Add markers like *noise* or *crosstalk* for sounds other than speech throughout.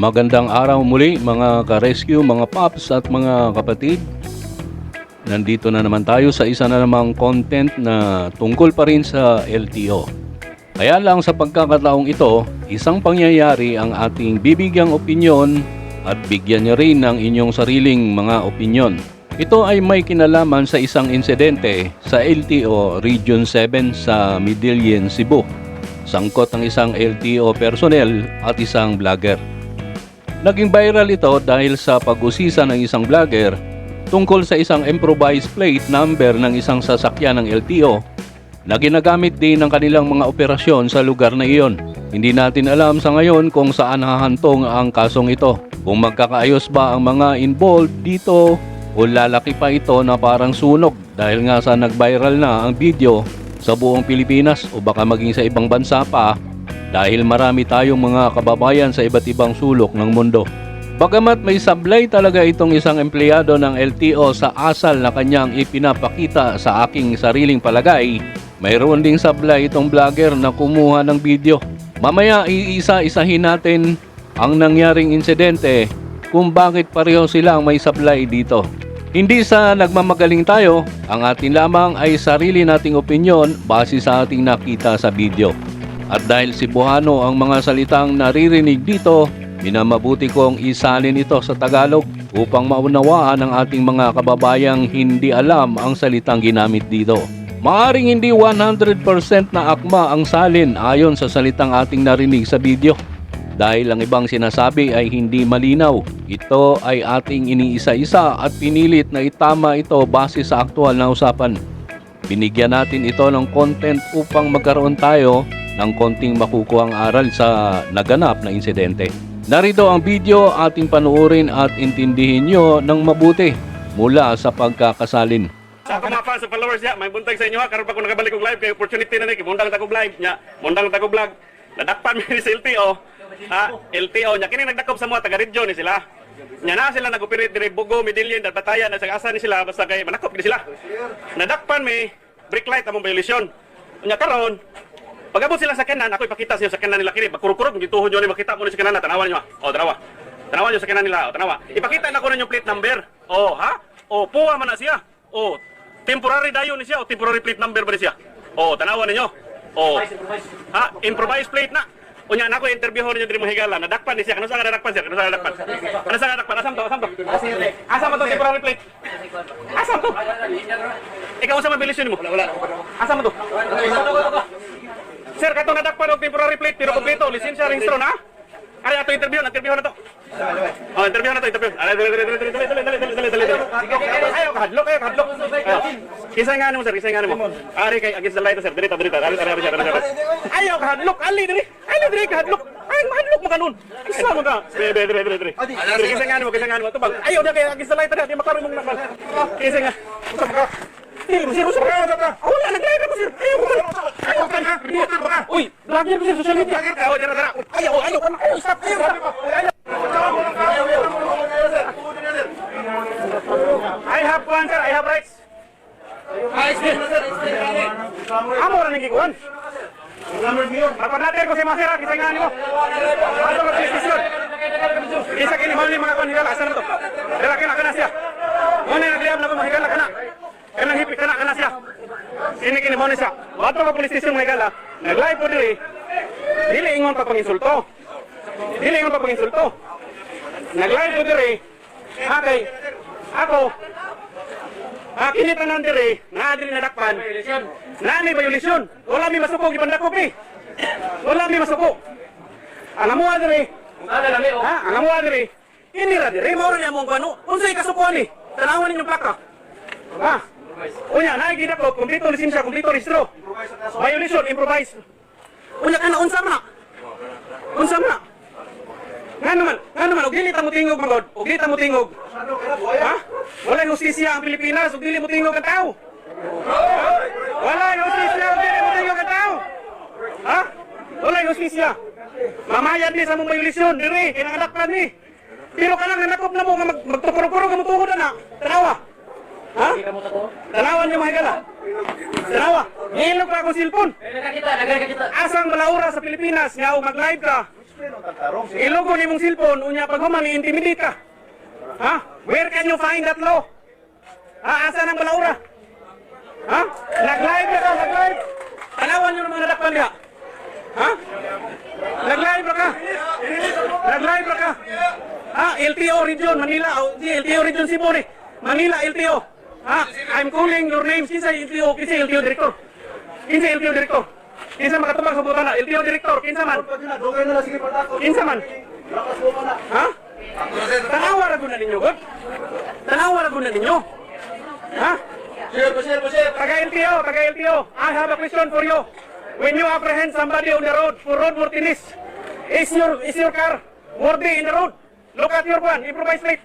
Magandang araw muli mga ka-rescue, mga paps at mga kapatid. Nandito na naman tayo sa isa na namang content na tungkol pa rin sa LTO. Kaya lang sa pagkakataong ito, isang pangyayari ang ating bibigyang opinyon at bigyan niyo rin ng inyong sariling mga opinyon. Ito ay may kinalaman sa isang insidente sa LTO Region 7 sa Midillion, Cebu. Sangkot ang isang LTO personnel at isang vlogger. Naging viral ito dahil sa pag-usisa ng isang vlogger tungkol sa isang improvised plate number ng isang sasakyan ng LTO na ginagamit din ng kanilang mga operasyon sa lugar na iyon. Hindi natin alam sa ngayon kung saan hahantong ang kasong ito. Kung magkakaayos ba ang mga involved dito o lalaki pa ito na parang sunog dahil nga sa nag-viral na ang video sa buong Pilipinas o baka maging sa ibang bansa pa dahil marami tayong mga kababayan sa iba't ibang sulok ng mundo. Bagamat may sablay talaga itong isang empleyado ng LTO sa asal na kanyang ipinapakita sa aking sariling palagay, mayroon ding sablay itong vlogger na kumuha ng video. Mamaya iisa-isahin natin ang nangyaring insidente kung bakit pareho silang may sablay dito. Hindi sa nagmamagaling tayo, ang atin lamang ay sarili nating opinyon base sa ating nakita sa video. At dahil Cebuano ang mga salitang naririnig dito, minamabuti kong isalin ito sa Tagalog upang maunawaan ng ating mga kababayang hindi alam ang salitang ginamit dito. Maaring hindi 100% na akma ang salin ayon sa salitang ating narinig sa video. Dahil ang ibang sinasabi ay hindi malinaw. Ito ay ating iniisa-isa at pinilit na itama ito base sa aktual na usapan. Binigyan natin ito ng content upang magkaroon tayo ng konting makukuhang aral sa naganap na insidente. Narito ang video ating panuorin at intindihin nyo ng mabuti mula sa pagkakasalin. Sa ako fans, sa followers niya, may buntag sa inyo ha. Karon pa ko nakabalik og live kay opportunity na ni mundang ta ko live niya. Mundang ta ko vlog. Nadakpan *laughs* mi ni sa LTO. Ha, LTO niya kini nagdakop sa mga taga region ni sila. Nya na sila nag-operate dire Bugo, Midillion, dal Batayan, sa asa ni sila basta kay manakop gid sila. Nadakpan mi brake light among violation. Nya karon Pagabot sila sa kanan, ako ipakita sa inyo sa kanan nila kini. Bakurkurog, gituhod yun, makita mo ni sa kanan na, tanawan nyo ha. O, tanawa. Tanawan nyo sa kanan nila, o, tanawa. Ipakita na ko na yung plate number. O, ha? O, puwa man na siya. O, temporary dayon ni siya, o temporary plate number ba ni siya? O, tanawan ninyo. O, ha? Improvised plate na. O niya, nako interview ho ninyo diri mga higala. Nadakpan ni siya. Kano sa nadakpan siya? Kano sa nadakpan? Kano sa nadakpan? Asam to? Asam to? Asam to temporary plate? Asam to? Ikaw sa mabilisyon mo? Wala, wala. Asam to? Sir, kato nadakpan og temporary plate pero kompleto, lisensya, registro na. Ari ato interview, interview na to. Oh, interview na to, interview. Ari, dali, dali, dali, dali, dali, dali, dali, dali, kahadlok, ayaw kahadlok. Ayaw. Kisay nga mo, sir, kisay nga mo. Ari kay against the light, sir. Diri ta, diri ta. Ari, ari, ari, ari, ari. Ayaw kahadlok, ali diri. Ali diri kahadlok. Ay, mahadlok mo kanon. Isa mo ka. Diri, diri, diri, diri. Diri, kisay nga mo, kisay nga mo. Tubag. Ayaw na kay against the light, di makaroon mong nakal. Kisay nga. Ka. Sir, sir, sir. Wala, nag-live ako, sir. Ayaw ko. Ayaw ka na. Ko, sir. Social media. Ayaw, dira, dira. Ayaw, ayaw ka na. Ayaw, stop. Ayaw, I have one, sir. I have rights. Amo ra nang gikuan. Papanatir ko si Masira, kisay nga nimo. Ano ka desisyon? Isa kini mo ni mga kon higala na to. Dala kana kana siya. Mo ni nagliyab na ko mahigala Kini kini mo sa Bato ka police station Maygala, naglay po diri. Dili ingon pa panginsulto. Dili ingon pa panginsulto. Naglay po diri. Akay ako Ah, kini tanan diri, naa diri nadakpan. Naa ni violation. Wala mi masuko gipandakop eh. Wala mi masuko. Ang amo diri. Ha, ang amo diri. Ini ra diri, mao ra ni among kuno. Unsay kasukuan ni? Tanawon ninyo plaka. Ha? Unya, na gida ko kompleto lisensya, kompleto registro. Violation, improvise. Unya kana unsa man? Unsa man? Nga naman, nga naman, og dili ta mo tingog magod, og dili ta mo tingog. Ha? Wala justisya ang Pilipinas, ug dili mo tingog ang tao. Wala justisya, ug dili mo tingog ang tao. Ha? Wala justisya. Mamayad ni sa mong violasyon, diri, kinangadakpan ni. Pero ka lang nanakop na mo, nga mag magtupuro-puro ka mo tuhod na. Tanawa. Ha? Tanawan niyo mga higala. Tanawa. Ngilog pa akong silpon. Asang balaura sa Pilipinas, nga mag-live ka, Ilogo ni mong cellphone, unya pag human, i-intimidate ka. Ha? Where can you find that law? Ha? Asa ng balaura? Ha? Nag-live na ka, nag-live. Tanawan nyo ng mga nadakpan ka. Ha? Nag-live na ka. Nag-live na ka. Ha? LTO Region, Manila. LTO Region Cebu ni. Manila, LTO. Ha? I'm calling your names. Kinsa LTO, kinsa LTO Director. Kinsa LTO Director. Kinsa makatubag sa butana. LTO Director, kinsa man. Kinsa man. Ha? Tanawa ra guna ninyo, God. Tanawa ra guna ninyo. Ha? Taga LTO, taga LTO. I have a question for you. When you apprehend somebody on the road for roadworthiness, is your is your car worthy in the road? Look at your one, improvised plate.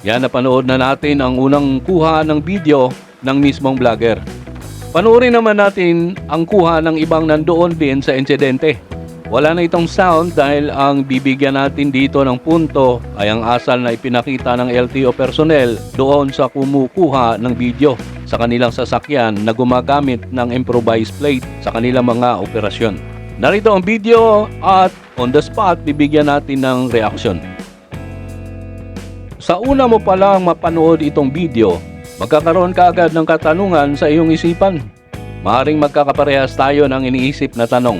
Yan, napanood na natin ang unang kuha ng video ng mismong vlogger. Panoorin naman natin ang kuha ng ibang nandoon din sa insidente. Wala na itong sound dahil ang bibigyan natin dito ng punto ay ang asal na ipinakita ng LTO personnel doon sa kumukuha ng video sa kanilang sasakyan na gumagamit ng improvised plate sa kanilang mga operasyon. Narito ang video at on the spot bibigyan natin ng reaction. Sa una mo pa lang mapanood itong video, magkakaroon ka agad ng katanungan sa iyong isipan. Maaring magkakaparehas tayo ng iniisip na tanong.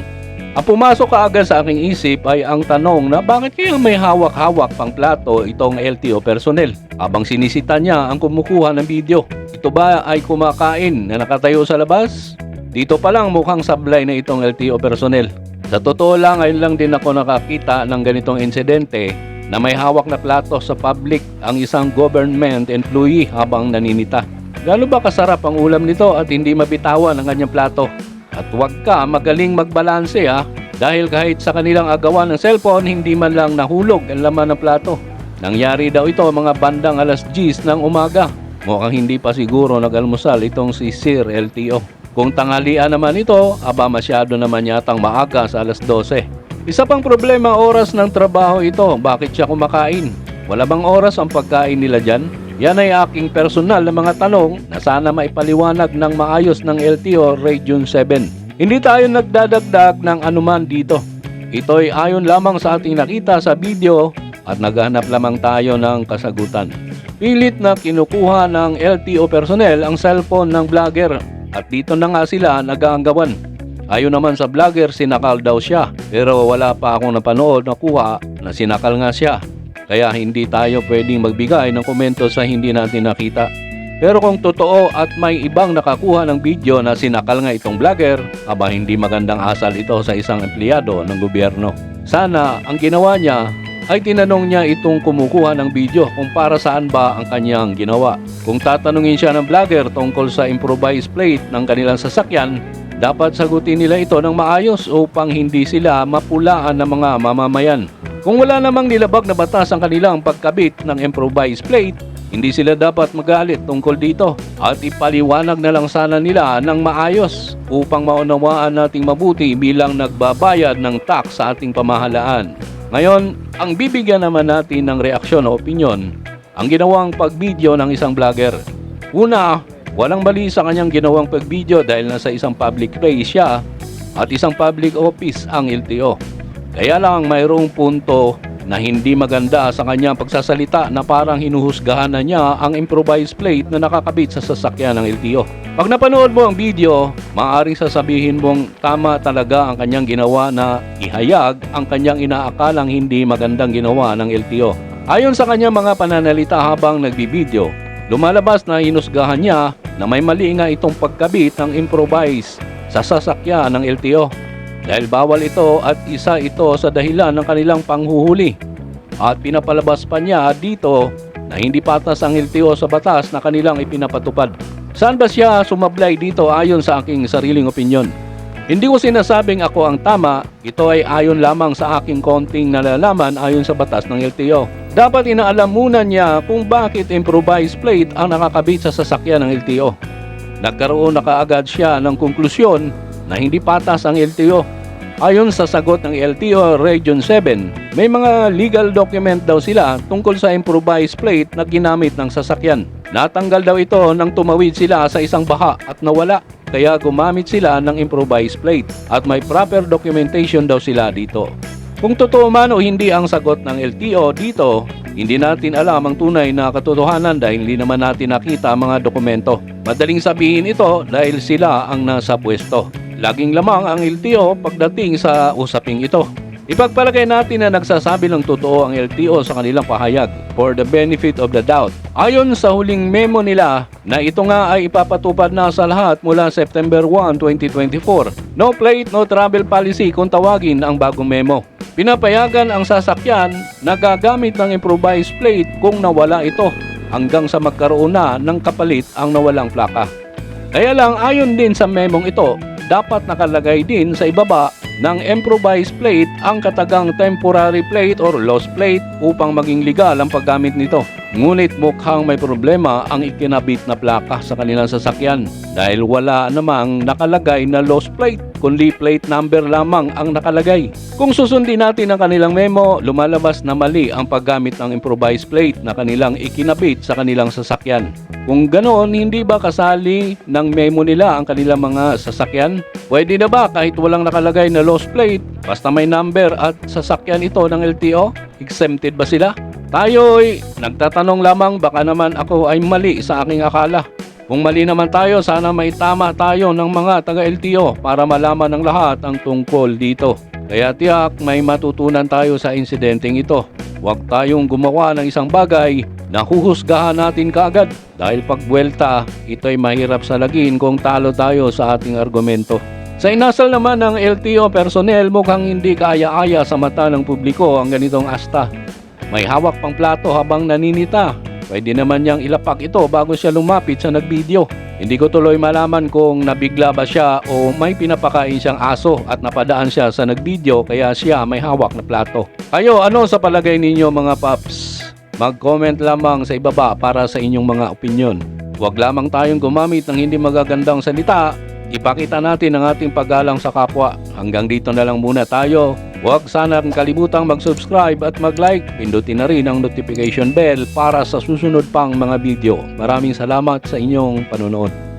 Ang pumasok kaagad sa aking isip ay ang tanong na bakit kaya may hawak-hawak pang plato itong LTO personnel habang sinisita niya ang kumukuha ng video. Ito ba ay kumakain na nakatayo sa labas? Dito pa lang mukhang sablay na itong LTO personnel. Sa totoo lang, ngayon lang din ako nakakita ng ganitong insidente na may hawak na plato sa public ang isang government employee habang naninita. Gano'n ba kasarap ang ulam nito at hindi mabitawan ang kanyang plato? At huwag ka magaling magbalanse ha, dahil kahit sa kanilang agawan ng cellphone, hindi man lang nahulog ang laman ng plato. Nangyari daw ito mga bandang alas 10 ng umaga. Mukhang hindi pa siguro nag-almusal itong si Sir LTO. Kung tanghalian naman ito, aba masyado naman yatang maaga sa alas 12. Isa pang problema oras ng trabaho ito, bakit siya kumakain? Wala bang oras ang pagkain nila dyan? Yan ay aking personal na mga tanong na sana maipaliwanag ng maayos ng LTO Region 7. Hindi tayo nagdadagdag ng anuman dito. Ito ay ayon lamang sa ating nakita sa video at naghanap lamang tayo ng kasagutan. Pilit na kinukuha ng LTO personnel ang cellphone ng vlogger at dito na nga sila nag-aanggawan. Ayon naman sa vlogger, sinakal daw siya. Pero wala pa akong napanood na kuha na sinakal nga siya. Kaya hindi tayo pwedeng magbigay ng komento sa hindi natin nakita. Pero kung totoo at may ibang nakakuha ng video na sinakal nga itong vlogger, aba hindi magandang asal ito sa isang empleyado ng gobyerno. Sana ang ginawa niya ay tinanong niya itong kumukuha ng video kung para saan ba ang kanyang ginawa. Kung tatanungin siya ng vlogger tungkol sa improvised plate ng kanilang sasakyan, dapat sagutin nila ito ng maayos upang hindi sila mapulaan ng mga mamamayan. Kung wala namang nilabag na batas ang kanilang pagkabit ng improvised plate, hindi sila dapat magalit tungkol dito at ipaliwanag na lang sana nila ng maayos upang maunawaan nating mabuti bilang nagbabayad ng tax sa ating pamahalaan. Ngayon, ang bibigyan naman natin ng reaksyon o opinyon ang ginawang pagbideo ng isang vlogger. Una, walang mali sa kanyang ginawang pagbideo dahil nasa isang public place siya at isang public office ang LTO. Kaya lang mayroong punto na hindi maganda sa kanyang pagsasalita na parang hinuhusgahan na niya ang improvised plate na nakakabit sa sasakyan ng LTO. Pag napanood mo ang video, maaaring sasabihin mong tama talaga ang kanyang ginawa na ihayag ang kanyang inaakalang hindi magandang ginawa ng LTO. Ayon sa kanyang mga pananalita habang nagbibideo, lumalabas na hinusgahan niya na may mali nga itong pagkabit ng improvise sa sasakyan ng LTO dahil bawal ito at isa ito sa dahilan ng kanilang panghuhuli. At pinapalabas pa niya dito na hindi patas ang LTO sa batas na kanilang ipinapatupad. Saan ba siya sumablay dito ayon sa aking sariling opinyon? Hindi ko sinasabing ako ang tama, ito ay ayon lamang sa aking konting nalalaman ayon sa batas ng LTO. Dapat inaalam muna niya kung bakit improvised plate ang nakakabit sa sasakyan ng LTO. Nagkaroon na kaagad siya ng konklusyon na hindi patas ang LTO. Ayon sa sagot ng LTO Region 7, may mga legal document daw sila tungkol sa improvised plate na ginamit ng sasakyan. Natanggal daw ito nang tumawid sila sa isang baha at nawala. Kaya gumamit sila ng improvised plate at may proper documentation daw sila dito. Kung totoo man o hindi ang sagot ng LTO dito, hindi natin alam ang tunay na katotohanan dahil hindi naman natin nakita ang mga dokumento. Madaling sabihin ito dahil sila ang nasa pwesto. Laging lamang ang LTO pagdating sa usaping ito. Ipagpalagay natin na nagsasabi ng totoo ang LTO sa kanilang pahayag for the benefit of the doubt. Ayon sa huling memo nila na ito nga ay ipapatupad na sa lahat mula September 1, 2024. No plate, no travel policy kung tawagin ang bagong memo. Pinapayagan ang sasakyan na gagamit ng improvised plate kung nawala ito hanggang sa magkaroon na ng kapalit ang nawalang plaka. Kaya lang ayon din sa memong ito, dapat nakalagay din sa ibaba ng improvised plate ang katagang temporary plate or lost plate upang maging legal ang paggamit nito. Ngunit mukhang may problema ang ikinabit na plaka sa kanilang sasakyan dahil wala namang nakalagay na lost plate kundi plate number lamang ang nakalagay. Kung susundin natin ang kanilang memo, lumalabas na mali ang paggamit ng improvised plate na kanilang ikinabit sa kanilang sasakyan. Kung ganoon, hindi ba kasali ng memo nila ang kanilang mga sasakyan? Pwede na ba kahit walang nakalagay na lost plate, basta may number at sasakyan ito ng LTO? Exempted ba sila? Tayo'y nagtatanong lamang baka naman ako ay mali sa aking akala. Kung mali naman tayo, sana may tama tayo ng mga taga-LTO para malaman ng lahat ang tungkol dito. Kaya tiyak may matutunan tayo sa insidenteng ito. Huwag tayong gumawa ng isang bagay na huhusgahan natin kaagad dahil pag buwelta, ito'y mahirap salagin kung talo tayo sa ating argumento. Sa inasal naman ng LTO personnel, mukhang hindi kaaya-aya sa mata ng publiko ang ganitong asta. May hawak pang plato habang naninita. Pwede naman niyang ilapak ito bago siya lumapit sa nagvideo. Hindi ko tuloy malaman kung nabigla ba siya o may pinapakain siyang aso at napadaan siya sa nagvideo kaya siya may hawak na plato. Kayo, ano sa palagay ninyo mga paps? Mag-comment lamang sa ibaba para sa inyong mga opinion. Huwag lamang tayong gumamit ng hindi magagandang salita. Ipakita natin ang ating paggalang sa kapwa. Hanggang dito na lang muna tayo. Huwag sana kalimutang mag-subscribe at mag-like. Pindutin na rin ang notification bell para sa susunod pang mga video. Maraming salamat sa inyong panonood.